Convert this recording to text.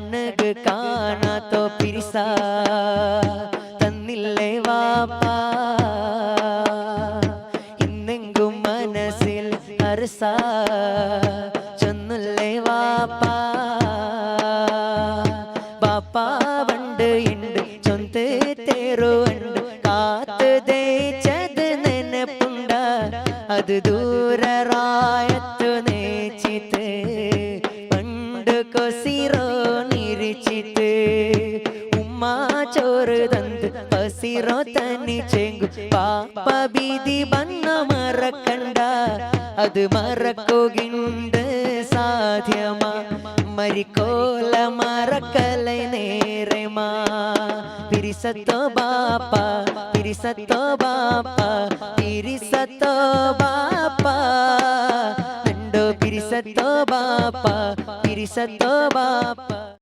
കണ്ണുക കാണാത്തോ പിരിസ. തന്നില്ലേ വാപ്പ. ഇന്നെങ്കും മനസ്സിൽ അരസ. ചൊന്നില്ലേ വാപ്പ. ബാപ്പ നേച്ചിത്ത് പണ്ട് കൊസിറോ നിരിച്ചിട്ട് ഉമ്മ ചോറ് തന്ത് പസിറോ തന്നി ചെങ്കു. പാപ്പ ഭീതി വന്ന മറക്കണ്ട അത് മറക്കുകയുണ്ട് സാധ്യമാ. മരിക്കോല മറക്കല നേരമാ. പിരിസത്തോ ബാപ്പ പിരിസത്തോ ബാപ്പ പിരിസത്തോ ബാപ്പ പിരിസത്തോ ബാപ്പ പിരിസത്തോ ബാപ്പ